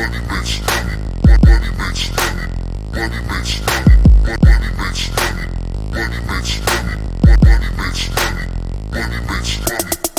money makes money, money makes money, money makes money.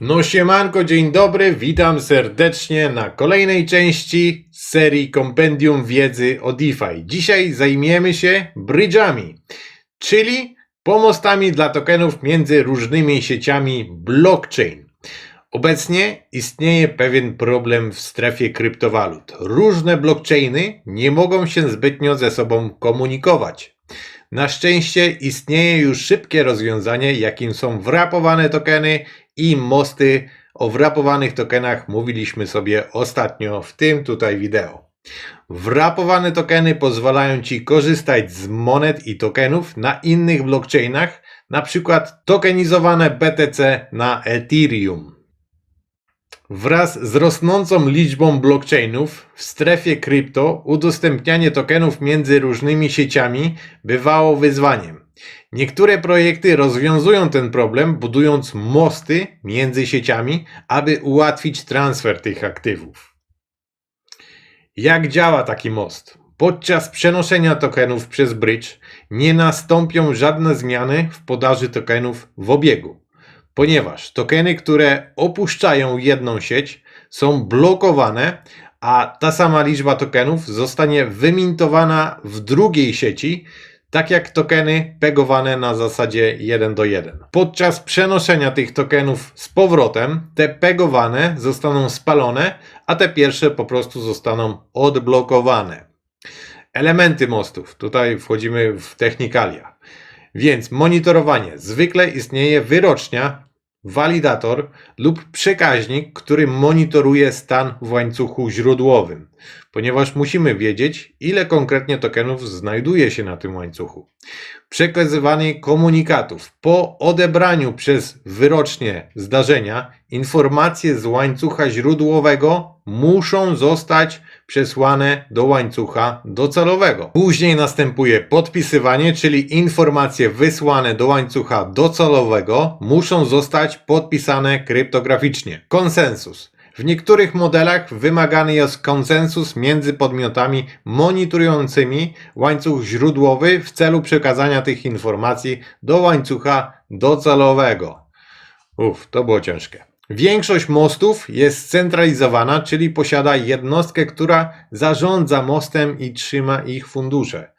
No siemanko, dzień dobry, witam serdecznie na kolejnej części serii Kompendium Wiedzy o DeFi. Dzisiaj zajmiemy się bridge'ami, czyli pomostami dla tokenów między różnymi sieciami blockchain. Obecnie istnieje pewien problem w strefie kryptowalut. Różne blockchainy nie mogą się zbytnio ze sobą komunikować. Na szczęście istnieje już szybkie rozwiązanie, jakim są wrapowane tokeny i mosty. O wrapowanych tokenach mówiliśmy sobie ostatnio w tym tutaj wideo. Wrapowane tokeny pozwalają Ci korzystać z monet i tokenów na innych blockchainach, na przykład tokenizowane BTC na Ethereum. Wraz z rosnącą liczbą blockchainów w strefie krypto udostępnianie tokenów między różnymi sieciami bywało wyzwaniem. Niektóre projekty rozwiązują ten problem, budując mosty między sieciami, aby ułatwić transfer tych aktywów. Jak działa taki most? Podczas przenoszenia tokenów przez bridge nie nastąpią żadne zmiany w podaży tokenów w obiegu, ponieważ tokeny, które opuszczają jedną sieć, są blokowane, a ta sama liczba tokenów zostanie wymintowana w drugiej sieci, tak jak tokeny pegowane na zasadzie 1 do 1. Podczas przenoszenia tych tokenów z powrotem, te pegowane zostaną spalone, a te pierwsze po prostu zostaną odblokowane. Elementy mostów. Tutaj wchodzimy w technikalia. Więc monitorowanie. Zwykle istnieje wyrocznia, walidator lub przekaźnik, który monitoruje stan w łańcuchu źródłowym, ponieważ musimy wiedzieć, ile konkretnie tokenów znajduje się na tym łańcuchu. Przekazywanie komunikatów. Po odebraniu przez wyrocznie zdarzenia, informacje z łańcucha źródłowego muszą zostać przesłane do łańcucha docelowego. Później następuje podpisywanie, czyli informacje wysłane do łańcucha docelowego muszą zostać podpisane kryptograficznie. Konsensus. W niektórych modelach wymagany jest konsensus między podmiotami monitorującymi łańcuch źródłowy w celu przekazania tych informacji do łańcucha docelowego. Uff, to było ciężkie. Większość mostów jest scentralizowana, czyli posiada jednostkę, która zarządza mostem i trzyma ich fundusze.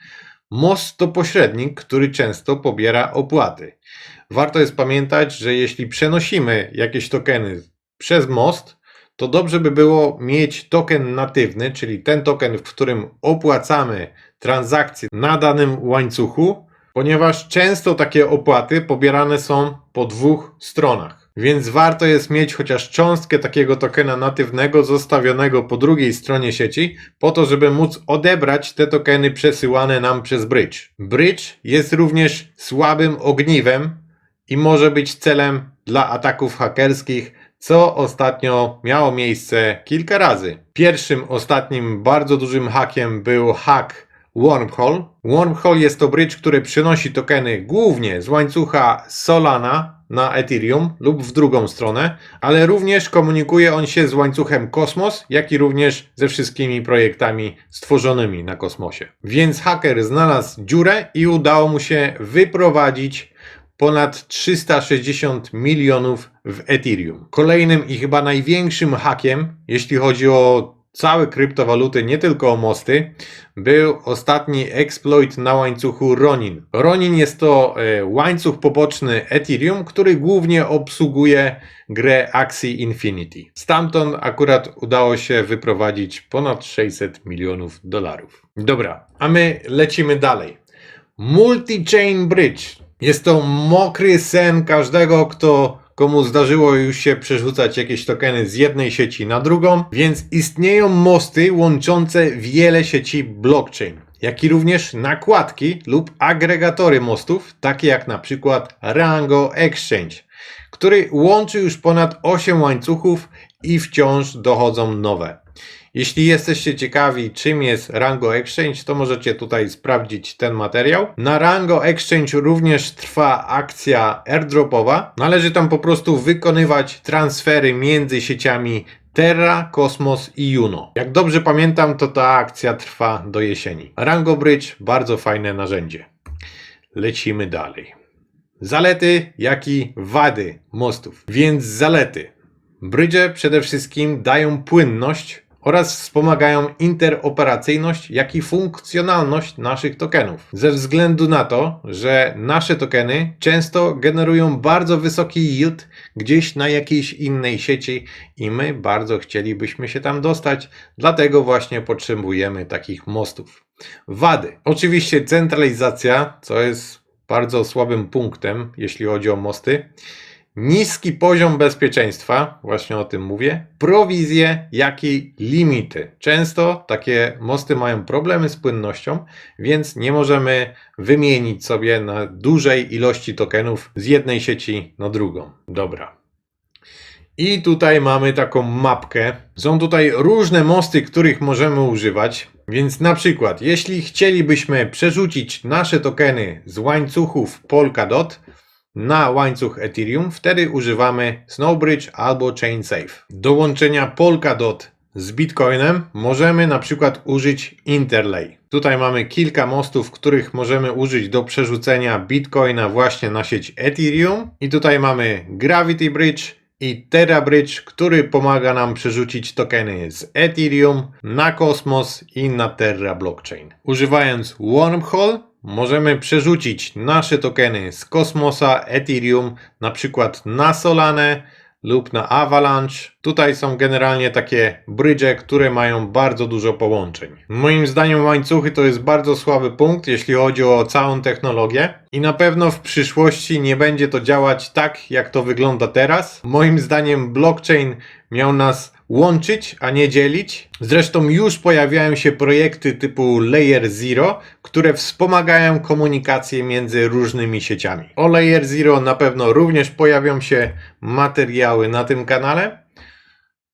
Most to pośrednik, który często pobiera opłaty. Warto jest pamiętać, że jeśli przenosimy jakieś tokeny przez most, to dobrze by było mieć token natywny, czyli ten token, w którym opłacamy transakcje na danym łańcuchu, ponieważ często takie opłaty pobierane są po dwóch stronach. Więc warto jest mieć chociaż cząstkę takiego tokena natywnego zostawionego po drugiej stronie sieci, po to, żeby móc odebrać te tokeny przesyłane nam przez bridge. Bridge jest również słabym ogniwem i może być celem dla ataków hakerskich, co ostatnio miało miejsce kilka razy. Pierwszym, ostatnim bardzo dużym hakiem był hack Wormhole. Wormhole jest to bridge, który przynosi tokeny głównie z łańcucha Solana na Ethereum lub w drugą stronę, ale również komunikuje on się z łańcuchem Kosmos, jak i również ze wszystkimi projektami stworzonymi na kosmosie. Więc haker znalazł dziurę i udało mu się wyprowadzić ponad 360 milionów w Ethereum. Kolejnym i chyba największym hakiem, jeśli chodzi o całe kryptowaluty, nie tylko o mosty, był ostatni exploit na łańcuchu Ronin. Ronin jest to e, łańcuch poboczny Ethereum, który głównie obsługuje grę Axie Infinity. Stamtąd akurat udało się wyprowadzić ponad 600 milionów dolarów. Dobra, a my lecimy dalej. Multi-chain bridge. Jest to mokry sen każdego, kto komu zdarzyło już się przerzucać jakieś tokeny z jednej sieci na drugą, więc istnieją mosty łączące wiele sieci blockchain, jak i również nakładki lub agregatory mostów, takie jak na przykład Rango Exchange, który łączy już ponad 8 łańcuchów i wciąż dochodzą nowe. Jeśli jesteście ciekawi, czym jest Rango Exchange, to możecie tutaj sprawdzić ten materiał. Na Rango Exchange również trwa akcja airdropowa. Należy tam po prostu wykonywać transfery między sieciami Terra, Cosmos i Juno. Jak dobrze pamiętam, to ta akcja trwa do jesieni. Rango Bridge bardzo fajne narzędzie. Lecimy dalej. Zalety, jak i wady mostów. Więc zalety. Bridge przede wszystkim dają płynność oraz wspomagają interoperacyjność, jak i funkcjonalność naszych tokenów. Ze względu na to, że nasze tokeny często generują bardzo wysoki yield gdzieś na jakiejś innej sieci i my bardzo chcielibyśmy się tam dostać, dlatego właśnie potrzebujemy takich mostów. Wady. Oczywiście centralizacja, co jest bardzo słabym punktem, jeśli chodzi o mosty. Niski poziom bezpieczeństwa, właśnie o tym mówię, prowizje, jak i limity. Często takie mosty mają problemy z płynnością, więc nie możemy wymienić sobie na dużej ilości tokenów z jednej sieci na drugą. Dobra. I tutaj mamy taką mapkę. Są tutaj różne mosty, których możemy używać. Więc na przykład, jeśli chcielibyśmy przerzucić nasze tokeny z łańcuchów Polkadot na łańcuch Ethereum, wtedy używamy Snowbridge albo ChainSafe. Do łączenia Polkadot z Bitcoinem możemy na przykład użyć Interlay. Tutaj mamy kilka mostów, których możemy użyć do przerzucenia Bitcoina właśnie na sieć Ethereum. I tutaj mamy Gravity Bridge, i Terra Bridge, który pomaga nam przerzucić tokeny z Ethereum na Cosmos i na Terra Blockchain. Używając Wormhole możemy przerzucić nasze tokeny z Cosmosa, Ethereum na przykład na Solanę lub na Avalanche. Tutaj są generalnie takie bridge, które mają bardzo dużo połączeń. Moim zdaniem łańcuchy to jest bardzo słaby punkt, jeśli chodzi o całą technologię i na pewno w przyszłości nie będzie to działać tak, jak to wygląda teraz. Moim zdaniem blockchain miał nas łączyć, a nie dzielić. Zresztą już pojawiają się projekty typu Layer Zero, które wspomagają komunikację między różnymi sieciami. O Layer Zero na pewno również pojawią się materiały na tym kanale.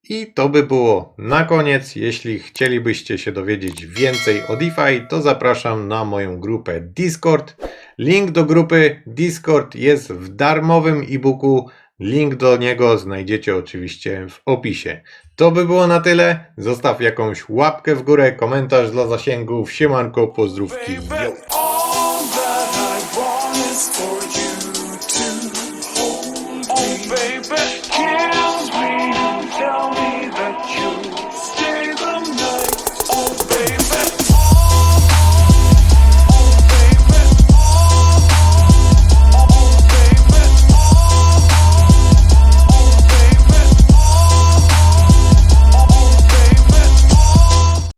I to by było na koniec. Jeśli chcielibyście się dowiedzieć więcej o DeFi, to zapraszam na moją grupę Discord. Link do grupy Discord jest w darmowym e-booku. Link do niego znajdziecie oczywiście w opisie. To by było na tyle. Zostaw jakąś łapkę w górę, komentarz dla zasięgów. Siemanko, pozdrówki. Yo.